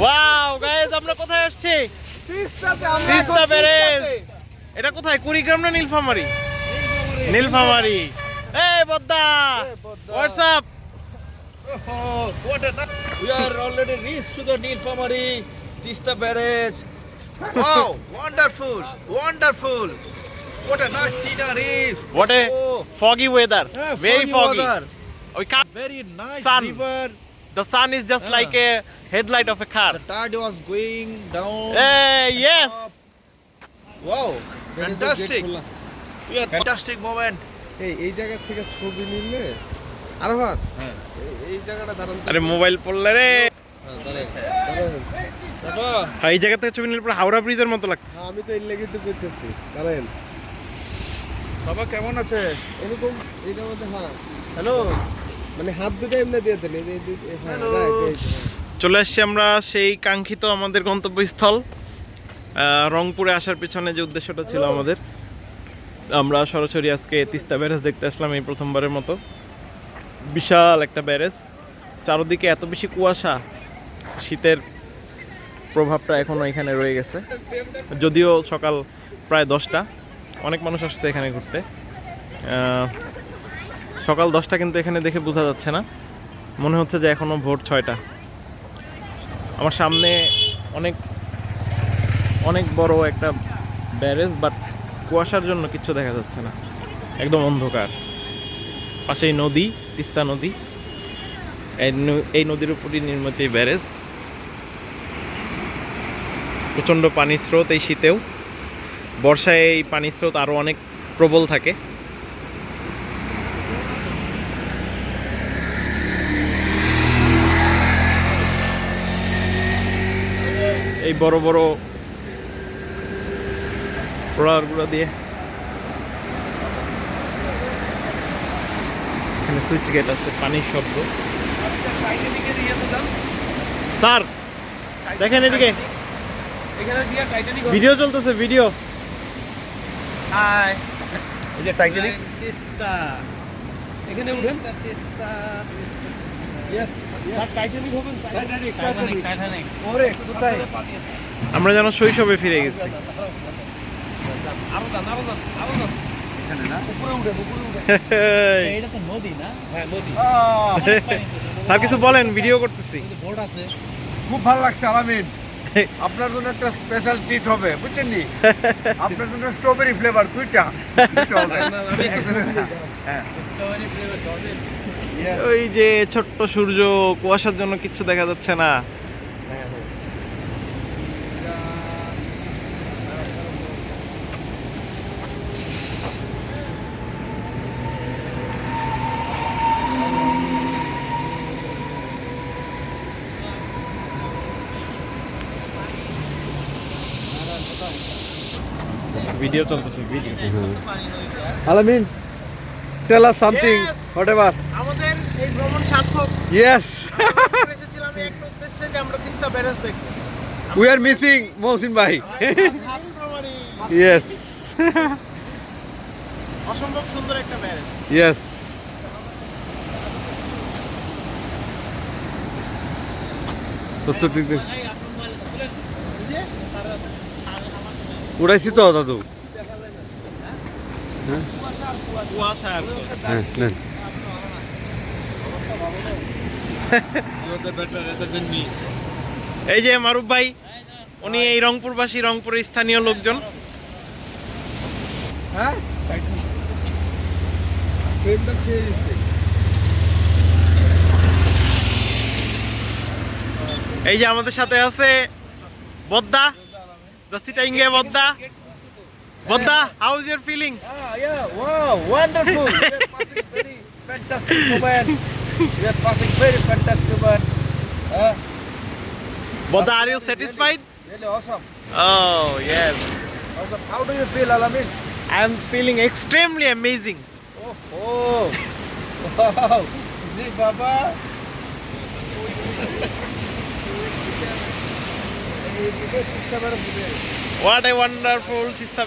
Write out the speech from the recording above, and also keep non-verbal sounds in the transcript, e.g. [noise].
Wow guys আমরা কোথায় আসছি তিস্তা এখন এটা কোথায় কুড়িগ্রাম না নীলফামারি নীলফামারি এই বদ্দা বদ্দা। What's Oh, what a we are already reached to the Nilphamari Tista barrage. Wow, wonderful, wonderful. What a nice scenery. What a Oh, foggy weather yeah, very foggy weather. we can't Very nice Sun. river. the sun is just Yeah. like a headlight of a car The tide was going down. hey yes Up. Wow, fantastic. We are fantastic moment. এই এই জায়গা থেকে ছবি নিলে আরাফাত হ্যাঁ। এই- এই জায়গাটা দাঁড়ান তো। আরে মোবাইল পড়লে রে। বাবা, আর এই জায়গা থেকে ছবি নিলে পুরো হাওড়া ব্রিজের মতো লাগছে হ্যাঁ, আমি তো এর লেগে তো করতেছি দাঁড়ান বাবা কেমন আছে এরকম এইটার মধ্যে হ্যাঁ হ্যালো মানে হাত দুটো এমনি দিয়ে যে- হ্যাঁ Hello. চলে আসছি আমরা সেই কাঙ্ক্ষিত আমাদের গন্তব্যস্থল রংপুরে আসার পিছনে যে উদ্দেশ্যটা ছিল আমাদের। আমরা সরাসরি আজকে তিস্তা ব্যারেজ দেখতে আসলাম এই প্রথমবারের মতো। বিশাল একটা ব্যারেজ। চারদিকে এত বেশি কুয়াশা, শীতের প্রভাবটা এখনও এখানে রয়ে গেছে। যদিও সকাল প্রায় দশটা, অনেক মানুষ আসছে এখানে ঘুরতে। সকাল দশটা কিন্তু এখানে দেখে বোঝা যাচ্ছে না। মনে হচ্ছে যে এখনও ভোর ছয়টা। আমার সামনে অনেক অনেক বড় একটা ব্যারেজ বাট কুয়াশার জন্য কিচ্ছু দেখা যাচ্ছে না। একদম অন্ধকার। পাশেই নদী, তিস্তা নদী। এই নদীর উপরই নির্মিত এই ব্যারেজ। প্রচণ্ড পানির স্রোত এই শীতেও। বর্ষায় এই পানির স্রোত আরও অনেক প্রবল থাকে। এই বড় বড় রোলারগুলো দিয়ে। এখানে সুইচ গেট আছে পানির শব্দ। স্যার দেখেন এদিকে। ভিডিও চলতেছে ভিডিও। হাই। এই যে টাইটানিক এখানে উঠেন। আমরা যেন শৈশবে ফিরে গেছি। হ্যাঁ [laughs] স্যার কিছু বলেন ভিডিও করতেছি। খুব ভালো লাগছে আলামিন। আপনার জন্য একটা স্পেশাল ট্রিট হবে বুঝছেন নি? [laughs] আপনার জন্য স্ট্রবেরি ফ্লেভার দুইটা। দুইটা [laughs] হ্যাঁ। ওই যে ছোট্ট সূর্য কুয়াশার জন্য কিচ্ছু দেখা যাচ্ছে না। ভিডিও চলতেছে video Alamin tell us something Yes. Whatever আমাদের এই ভ্রমণ সার্থক। ইয়েস এসেছিলাম একটা উদ্দেশ্যে যে আমরা তিস্তা ব্যারেজ দেখব। উই আর মিসিং মহসিন ভাই ইয়েস অসম্ভব সুন্দর একটা ব্যারেজ। ইয়েস উড়াইছি তো দাদু। হ্যাঁ নেন। এই যে মারুফ ভাই উনি এই রংপুরবাসী রংপুরের স্থানীয় লোকজন। হ্যাঁ? এই যে আমাদের সাথে আছে বদ্দা দস্তিটা ইঙ্গে বদ্দা। বদ্দা how is your feeling wow, wonderful. [laughs] we are passing very fantastic but uh, but are you satisfied? Really, really awesome. Oh yes. Awesome. How do you feel alamin? I am feeling extremely amazing. Oh, oh. wow. Ji baba. What a wonderful sister